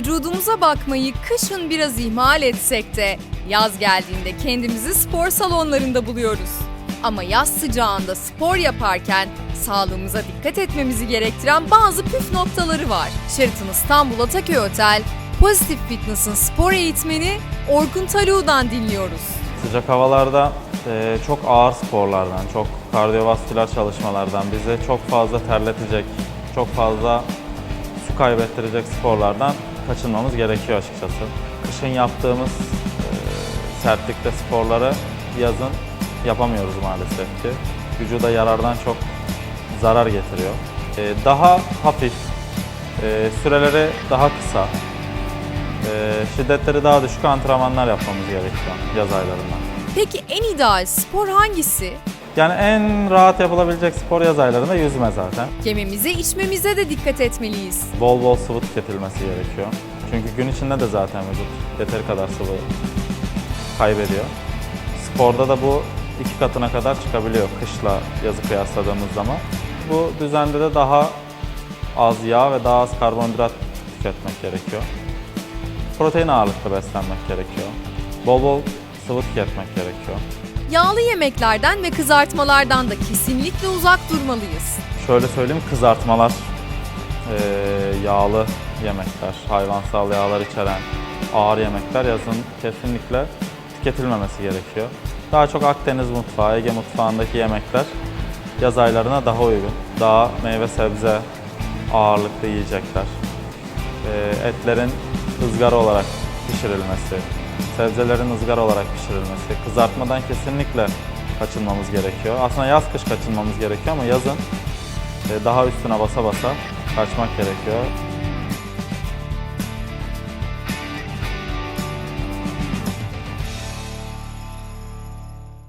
Vücudumuza bakmayı kışın biraz ihmal etsek de yaz geldiğinde kendimizi spor salonlarında buluyoruz. Ama yaz sıcağında spor yaparken sağlığımıza dikkat etmemizi gerektiren bazı püf noktaları var. Sheraton İstanbul Ataköy Otel, Pozitif Fitness'ın spor eğitmeni Orkun Talu'dan dinliyoruz. Sıcak havalarda e, çok ağır sporlardan, çok kardiyovasküler çalışmalardan, bizi çok fazla terletecek, çok fazla su kaybettirecek sporlardan kaçınmamız gerekiyor açıkçası. Kışın yaptığımız e, sertlikte sporları yazın yapamıyoruz maalesef ki. Vücuda yarardan çok zarar getiriyor. E, daha hafif, e, süreleri daha kısa, şiddetleri daha düşük antrenmanlar yapmamız gerekiyor yaz aylarında. Peki en ideal spor hangisi? Yani en rahat yapılabilecek spor yaz aylarında yüzme zaten. Yememize içmemize de dikkat etmeliyiz. Bol bol sıvı tüketilmesi gerekiyor. Çünkü gün içinde de zaten vücut yeteri kadar sıvı kaybediyor. Sporda da bu iki katına kadar çıkabiliyor kışla yazı kıyasladığımız zaman. Bu düzende de daha az yağ ve daha az karbonhidrat tüketmek gerekiyor. Protein ağırlıklı beslenmek gerekiyor. Bol bol sıvı tüketmek gerekiyor. Yağlı yemeklerden ve kızartmalardan da kesinlikle uzak durmalıyız. Şöyle söyleyeyim kızartmalar, eee, yağlı yemekler, hayvansal yağlar içeren ağır yemekler yazın kesinlikle tüketilmemesi gerekiyor. Daha çok Akdeniz mutfağı, Ege mutfağındaki yemekler yaz aylarına daha uygun. Daha meyve sebze ağırlıklı yiyecekler. Eee, etlerin ızgara olarak pişirilmesi, sebzelerin ızgara olarak pişirilmesi, kızartmadan kesinlikle kaçınmamız gerekiyor. Aslında yaz kış kaçınmamız gerekiyor ama yazın e, daha üstüne basa basa kaçmak gerekiyor.